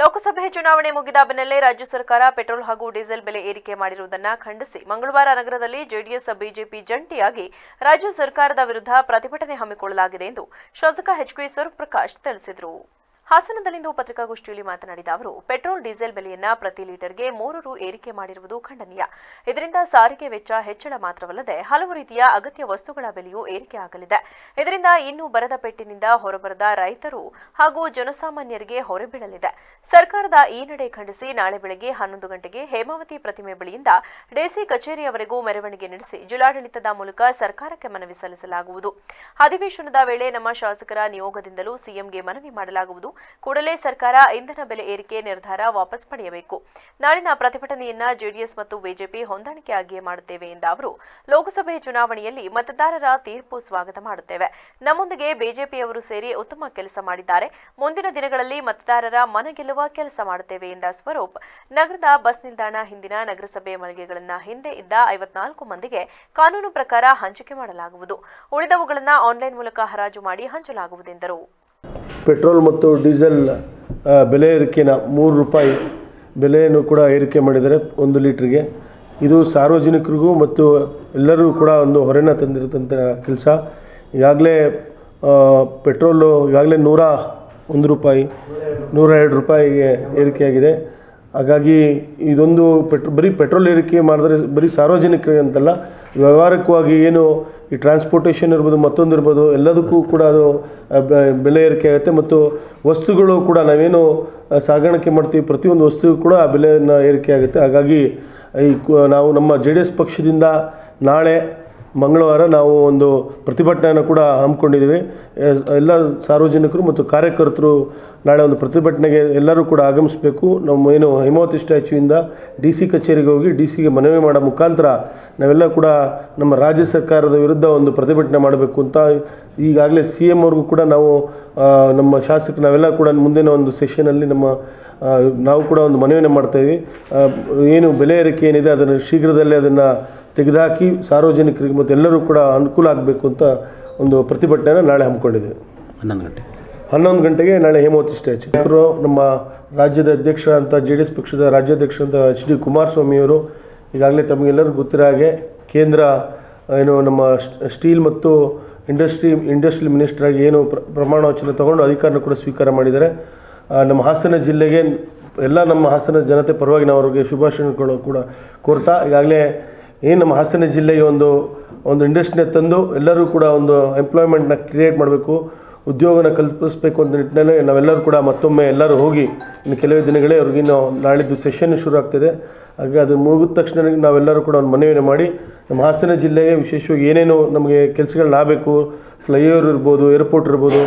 ಲೋಕಸಭೆ ಚುನಾವಣೆ ಮುಗಿದ ಬೆನ್ನಲ್ಲೇ ರಾಜ್ಯ ಸರ್ಕಾರ ಪೆಟ್ರೋಲ್ ಹಾಗೂ ಡೀಸೆಲ್ ಬೆಲೆ ಏರಿಕೆ ಮಾಡಿರುವುದನ್ನು ಖಂಡಿಸಿ. ಮಂಗಳವಾರ ನಗರದಲ್ಲಿ ಜೆಡಿಎಸ್, ಬಿಜೆಪಿ ಜಂಟಿಯಾಗಿ ರಾಜ್ಯ ಸರ್ಕಾರದ ವಿರುದ್ಧ ಪ್ರತಿಭಟನೆ ಹಮ್ಮಿಕೊಳ್ಳಲಾಗಿದೆ ಎಂದು ಶಾಸಕ ಎಚ್ ಎಚ್ಕೆ ಪ್ರಕಾಶ್ ತಿಳಿಸಿದರು. ಹಾಸನದಲ್ಲಿಂದು ಪತ್ರಿಕಾಗೋಷ್ಠಿಯಲ್ಲಿ ಮಾತನಾಡಿದ ಅವರು, ಪೆಟ್ರೋಲ್, ಡೀಸೆಲ್ ಬೆಲೆಯನ್ನ ಪ್ರತಿ ಲೀಟರ್ಗೆ ಮೂರು ರು ಏರಿಕೆ ಮಾಡಿರುವುದು ಖಂಡನೀಯ. ಇದರಿಂದ ಸಾರಿಗೆ ವೆಚ್ಚ ಹೆಚ್ಚಳ ಮಾತ್ರವಲ್ಲದೆ ಹಲವು ರೀತಿಯ ಅಗತ್ಯ ವಸ್ತುಗಳ ಬೆಲೆಯೂ ಏರಿಕೆಯಾಗಲಿದೆ ಇದರಿಂದ ಇನ್ನೂ ಬರದ ಪೆಟ್ಟಿನಿಂದ ಹೊರಬರದ ರೈತರು ಹಾಗೂ ಜನಸಾಮಾನ್ಯರಿಗೆ ಹೊರೆ ಬೀಳಲಿದೆ ಸರ್ಕಾರದ ಈ ನಡೆ ಖಂಡಿಸಿ ನಾಳೆ ಬೆಳಗ್ಗೆ ಹನ್ನೊಂದು ಗಂಟೆಗೆ ಹೇಮಾವತಿ ಪ್ರತಿಮೆ ಬಳಿಯಿಂದ ಡಿಸಿ ಕಚೇರಿಯವರೆಗೂ ಮೆರವಣಿಗೆ ನಡೆಸಿ ಜಿಲ್ಲಾಡಳಿತದ ಮೂಲಕ ಸರ್ಕಾರಕ್ಕೆ ಮನವಿ ಸಲ್ಲಿಸಲಾಗುವುದು. ಅಧಿವೇಶನದ ವೇಳೆ ನಮ್ಮ ಶಾಸಕರ ನಿಯೋಗದಿಂದಲೂ ಸಿಎಂಗೆ ಮನವಿ ಮಾಡಲಾಗುವುದು. ಕೂಡಲೇ ಸರ್ಕಾರ ಇಂಧನ ಬೆಲೆ ಏರಿಕೆ ನಿರ್ಧಾರ ವಾಪಸ್ ಪಡೆಯಬೇಕು. ನಾಳಿನ ಪ್ರತಿಭಟನೆಯನ್ನ ಜೆಡಿಎಸ್ ಮತ್ತು ಬಿಜೆಪಿ ಹೊಂದಾಣಿಕೆಯಾಗಿಯೇ ಮಾಡುತ್ತೇವೆ ಎಂದ ಅವರು, ಲೋಕಸಭೆ ಚುನಾವಣೆಯಲ್ಲಿ ಮತದಾರರ ತೀರ್ಪು ಸ್ವಾಗತ ಮಾಡುತ್ತೇವೆ. ನಮ್ಮೊಂದಿಗೆ ಬಿಜೆಪಿಯವರು ಸೇರಿ ಉತ್ತಮ ಕೆಲಸ ಮಾಡಿದ್ದಾರೆ. ಮುಂದಿನ ದಿನಗಳಲ್ಲಿ ಮತದಾರರ ಮನ ಗೆಲ್ಲುವ ಕೆಲಸ ಮಾಡುತ್ತೇವೆ ಎಂದ ಸ್ವರೂಪ್. ನಗರದ ಬಸ್ ನಿಲ್ದಾಣ ಹಿಂದಿನ ನಗರಸಭೆ ಮಳಿಗೆಗಳನ್ನ ಹಿಂದೆ ಇದ್ದ ಐವತ್ನಾಲ್ಕು ಮಂದಿಗೆ ಕಾನೂನು ಪ್ರಕಾರ ಹಂಚಿಕೆ ಮಾಡಲಾಗುವುದು. ಉಳಿದವುಗಳನ್ನು ಆನ್ಲೈನ್ ಮೂಲಕ ಹರಾಜು ಮಾಡಿ ಹಂಚಲಾಗುವುದೆಂದರು ಪೆಟ್ರೋಲ್ ಮತ್ತು ಡೀಸೆಲ್ ಬೆಲೆ ಏರಿಕೆನ ಮೂರು ರೂಪಾಯಿ ಬೆಲೆಯನ್ನು ಕೂಡ ಏರಿಕೆ ಮಾಡಿದ್ದಾರೆ ಒಂದು ಲೀಟ್ರಿಗೆ. ಇದು ಸಾರ್ವಜನಿಕರಿಗೂ ಮತ್ತು ಎಲ್ಲರಿಗೂ ಕೂಡ ಒಂದು ಹೊರೆನ ತಂದಿರತಂಥ ಕೆಲಸ. ಈಗಾಗಲೇ ಪೆಟ್ರೋಲು ಈಗಾಗಲೇ ನೂರ ಒಂದು ರೂಪಾಯಿ, ನೂರ ಎರಡು ರೂಪಾಯಿಗೆ ಏರಿಕೆಯಾಗಿದೆ. ಹಾಗಾಗಿ ಇದೊಂದು ಪೆಟ್ರೋ ಬರೀ ಪೆಟ್ರೋಲ್ ಏರಿಕೆ ಮಾಡಿದ್ರೆ ಬರೀ ಸಾರ್ವಜನಿಕರಿಗೆ ಅಂತಲ್ಲ ವ್ಯವಹಾರಿಕವಾಗಿ ಏನು ಈ ಟ್ರಾನ್ಸ್ಪೋರ್ಟೇಷನ್ ಇರ್ಬೋದು ಮತ್ತೊಂದು ಇರ್ಬೋದು ಎಲ್ಲದಕ್ಕೂ ಕೂಡ ಅದು ಬೆಲೆ ಏರಿಕೆ ಆಗುತ್ತೆ ಮತ್ತು ವಸ್ತುಗಳು ಕೂಡ ನಾವೇನು ಸಾಗಾಣಿಕೆ ಮಾಡ್ತೀವಿ ಪ್ರತಿಯೊಂದು ವಸ್ತುವಿಗೂ ಕೂಡ ಆ ಬೆಲೆಯನ್ನು ಏರಿಕೆ ಆಗುತ್ತೆ. ಹಾಗಾಗಿ ಈ ಕು- ನಾವು ನಮ್ಮ ಜೆ ಡಿ ಎಸ್ ಪಕ್ಷದಿಂದ ನಾಳೆ ಮಂಗಳವಾರ ನಾವು ಒಂದು ಪ್ರತಿಭಟನೆಯನ್ನು ಕೂಡ ಹಮ್ಮಿಕೊಂಡಿದ್ದೀವಿ. ಎಲ್ಲ ಸಾರ್ವಜನಿಕರು ಮತ್ತು ಕಾರ್ಯಕರ್ತರು ನಾಳೆ ಒಂದು ಪ್ರತಿಭಟನೆಗೆ ಎಲ್ಲರೂ ಕೂಡ ಆಗಮಿಸಬೇಕು. ನಮ್ಮ ಏನು ಹೇಮಾವತಿ ಸ್ಟ್ಯಾಚ್ಯೂಯಿಂದ ಡಿ ಸಿ ಕಚೇರಿಗೆ ಹೋಗಿ ಡಿ ಸಿಗೆ ಮನವಿ ಮಾಡೋ ಮುಖಾಂತರ ನಾವೆಲ್ಲ ಕೂಡ ನಮ್ಮ ರಾಜ್ಯ ಸರ್ಕಾರದ ವಿರುದ್ಧ ಒಂದು ಪ್ರತಿಭಟನೆ ಮಾಡಬೇಕು ಅಂತ ಈಗಾಗಲೇ ಸಿ ಎಂ ಅವ್ರಿಗೂ ಕೂಡ ನಾವು ನಮ್ಮ ಶಾಸಕ ನಾವೆಲ್ಲ ಕೂಡ ಮುಂದಿನ ಒಂದು ಸೆಷನಲ್ಲಿ ನಮ್ಮ ನಾವು ಕೂಡ ಒಂದು ಮನವಿಯನ್ನು ಮಾಡ್ತಾಯಿದ್ವಿ ಏನು ಬೆಲೆ ಏರಿಕೆ ಏನಿದೆ ಅದನ್ನು ಶೀಘ್ರದಲ್ಲೇ ಅದನ್ನು ತೆಗೆದುಹಾಕಿ ಸಾರ್ವಜನಿಕರಿಗೆ ಮತ್ತು ಎಲ್ಲರೂ ಕೂಡ ಅನುಕೂಲ ಆಗಬೇಕು ಅಂತ ಒಂದು ಪ್ರತಿಭಟನೆಯನ್ನು ನಾಳೆ ಹಮ್ಮಿಕೊಂಡಿದೆ. ಹನ್ನೊಂದು ಗಂಟೆ. ಹನ್ನೊಂದು ಗಂಟೆಗೆ ನಾಳೆ ಹೇಮಾವತಿ ಸ್ಟ್ಯಾಚ್ಯೂ ಅವರು ನಮ್ಮ ರಾಜ್ಯದ ಅಧ್ಯಕ್ಷ ಅಂತ ಜೆ ಡಿ ಎಸ್ ಪಕ್ಷದ ರಾಜ್ಯಾಧ್ಯಕ್ಷ ಅಂತ ಎಚ್ ಡಿ ಕುಮಾರಸ್ವಾಮಿಯವರು ಈಗಾಗಲೇ ತಮಗೆಲ್ಲರಿಗೂ ಗೊತ್ತಿರೋ ಹಾಗೆ ಕೇಂದ್ರ ಏನು ನಮ್ಮ ಸ್ಟೀಲ್ ಮತ್ತು ಇಂಡಸ್ಟ್ರಿ ಇಂಡಸ್ಟ್ರಿಯಲ್ ಮಿನಿಸ್ಟರ್ ಆಗಿ ಏನು ಪ್ರ- ಪ್ರಮಾಣ ವಚನ ತಗೊಂಡು ಅಧಿಕಾರನ ಕೂಡ ಸ್ವೀಕಾರ ಮಾಡಿದ್ದಾರೆ. ನಮ್ಮ ಹಾಸನ ಜಿಲ್ಲೆಗೆ ಎಲ್ಲ ನಮ್ಮ ಹಾಸನ ಜನತೆ ಪರವಾಗಿ ನಾವು ಅವರಿಗೆ ಶುಭಾಶಯಗಳು ಕೂಡ ಕೋರ್ತಾ. ಈಗಾಗಲೇ ಏನು ನಮ್ಮ ಹಾಸನ ಜಿಲ್ಲೆಗೆ ಒಂದು ಒಂದು ಇಂಡಸ್ಟ್ರಿನ ತಂದು ಎಲ್ಲರೂ ಕೂಡ ಒಂದು ಎಂಪ್ಲಾಯ್ಮೆಂಟ್ನ ಕ್ರಿಯೇಟ್ ಮಾಡಬೇಕು, ಉದ್ಯೋಗನ ಕಲ್ಪಿಸಬೇಕು ಅಂತ ನಿಟ್ಟಿನಲ್ಲಿ ನಾವೆಲ್ಲರೂ ಕೂಡ ಮತ್ತೊಮ್ಮೆ ಎಲ್ಲರೂ ಹೋಗಿ ಇನ್ನು ಕೆಲವೇ ದಿನಗಳೇ ಅವ್ರಿಗಿನ್ನು ನಾಳಿದ್ದು ಸೆಷನ್ ಶುರು ಆಗ್ತಿದೆ. ಹಾಗೆ ಅದು ಮುಗಿದ ತಕ್ಷಣ ನಾವೆಲ್ಲರೂ ಕೂಡ ಒಂದು ಮನವಿಯನ್ನು ಮಾಡಿ ನಮ್ಮ ಹಾಸನ ಜಿಲ್ಲೆಗೆ ವಿಶೇಷವಾಗಿ ಏನೇನು ನಮಗೆ ಕೆಲಸಗಳನ್ನ ಆಗಬೇಕು ಫ್ಲೈಓವರ್ ಇರ್ಬೋದು ಏರ್ಪೋರ್ಟ್ ಇರ್ಬೋದು